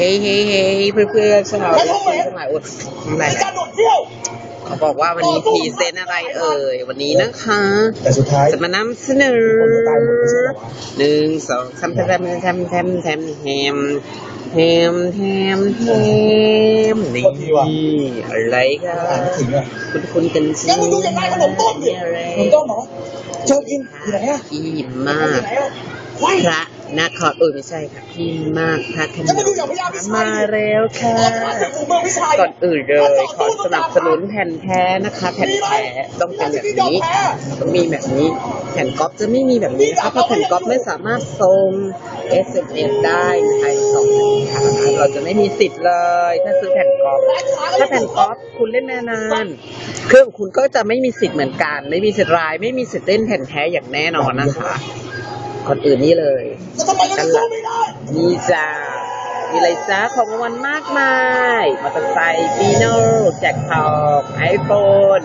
เฮ้ยเฮ้ยเฮ้ยเพื่อนเพื่อนๆสาวเอฟซีทั้งหลายอดน้ำลายไหลการโดดเที่ยวเขาบอกว่าวันนี้พรีเซนต์อะไรเอ่ยวันนี้นะคะแต่สุดท้ายจะมานำเสนอหนึ่งสองสามแทมแทมแทมแทมแฮมแฮมแฮมแฮมนี่อะไรกัอ่านนไม่ถึงอะคุณคุณกันสิงั้นมึงดูอย่างไรขนมต้มดิอะไรขนมต้มเหรอเชิญอินอยู่ไหนอะพี่อยู่มากไหนอะไว้พระ นครเออไม่ใช่ค่ะพี่มากพระขนแล้วมมาดูอย่างพญาพิชัยมาแล้วค่ะถึงเมืองพิชัยก่อนอื่นเลยขอสนับสนุนแผ่นแท้นะคะ แผ่นแท้ต้องเป็นแบบนี้ต้องมีแบบนี้ แผ่นก๊อปจะไม่มีแบบนี้นะคะเพราะแผ่นก๊อปไม่สามารถส่ง SMS ได้ภายในสองนาทีค่ะเราจะไม่มีสิทธิ์เลย ถ้าซื้อแผ่นก๊อปถ้าแผ่นก๊อปคุณเล่นแน่นานเครื่องคุณก็จะไม่มีสิทธิ์เหมือนกัน ไม่มีสิทธิ์ราย ไม่มีสิทธิ์เล่นแผ่นแท้อย่างแน่นอนนะคะ ก่อนอื่นนี่เลยแล้วทำไมเราจะสู้ไม่ได้นี่จ้ามีอะไรจ้าของรางวัลมากมายมอเตอร์ไซค์ปีโน่แจกทองไอโฟน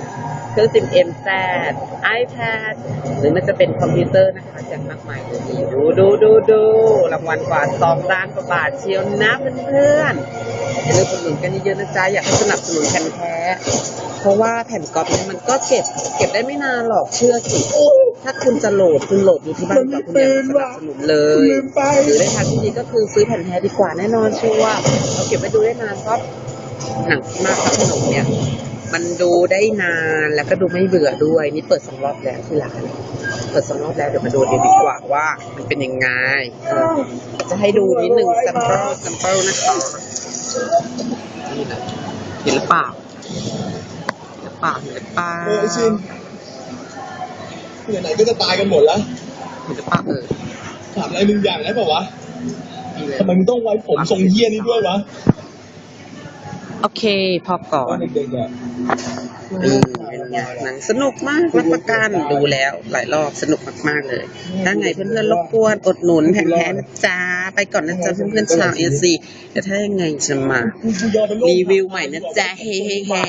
เครื่องซิมเอ็มแซดไอแพดหรือมันจะเป็นคอมพิวเตอร์นะคะแจกมากมายเลยนี่ดูดูดูดูรางวัลกว่าสองล้านกว่าบาทเชียวนะเพื่อนๆอย่าลืมอุดหนุนกันเยอะๆนะจ๊ะอยากให้สนับสนุนแผ่นแท้ เพราะว่าแผ่นก๊อปเนี่ยมันก็เก็บ เก็บได้ไม่นานหรอกเชื่อสิ ถ้าคุณจะโหลดคุณโหลดอยู่ที่บ้านก่อนคุณอย่สนับสนุนเลยหรือในทางที่ดีก็คือซื้อแผ่นแท้ดีกว่าแน่นอนชัวร์เราเก็บไว้ดูได้นานเพราะหนังมากพระโขนงเนี่ย มันดูได้นานแล้วก็ดูไม่เบื่อด้วย นี่เปิดสองรอบแล้วที่ร้านเปิดสองรอบแล้วเดี๋ยวมาดูดีกว่าว่ามันเป็นยังไงจะให้ดูนิดหนึ่ง sample sample นะคะนี่นะเห็นหรือเปล่าเห็นหรือเปล่าเห็นหรือเปล่า เออไอ้ชินไหนๆก็จะตายกันหมดแล้วเห็นหรือเปล่าเออถามอะไรมึงอย่างได้ป่าวะนี่เลยทำไมมึงต้องไว้ผมทรงเฮี้ยนี่ด้วยวะ โอเค พอก่อตอนนเด็กๆอะอืมเป็นไงหนังสนุกมากรับประกันดูแล้ว หลายรอบสนุกมากๆเลยถ้าไงเพื่อนๆรบกวนอดหนุนแผ่นแท้นะจ๊ะไปก่อนนะจ๊ะเพื่อนๆชาวเอซีแต่ถ้ายังไงจะมา กูยอมเป็นโรค รีวิวใหม่นะจ๊ะเฮ้เฮ้เฮ้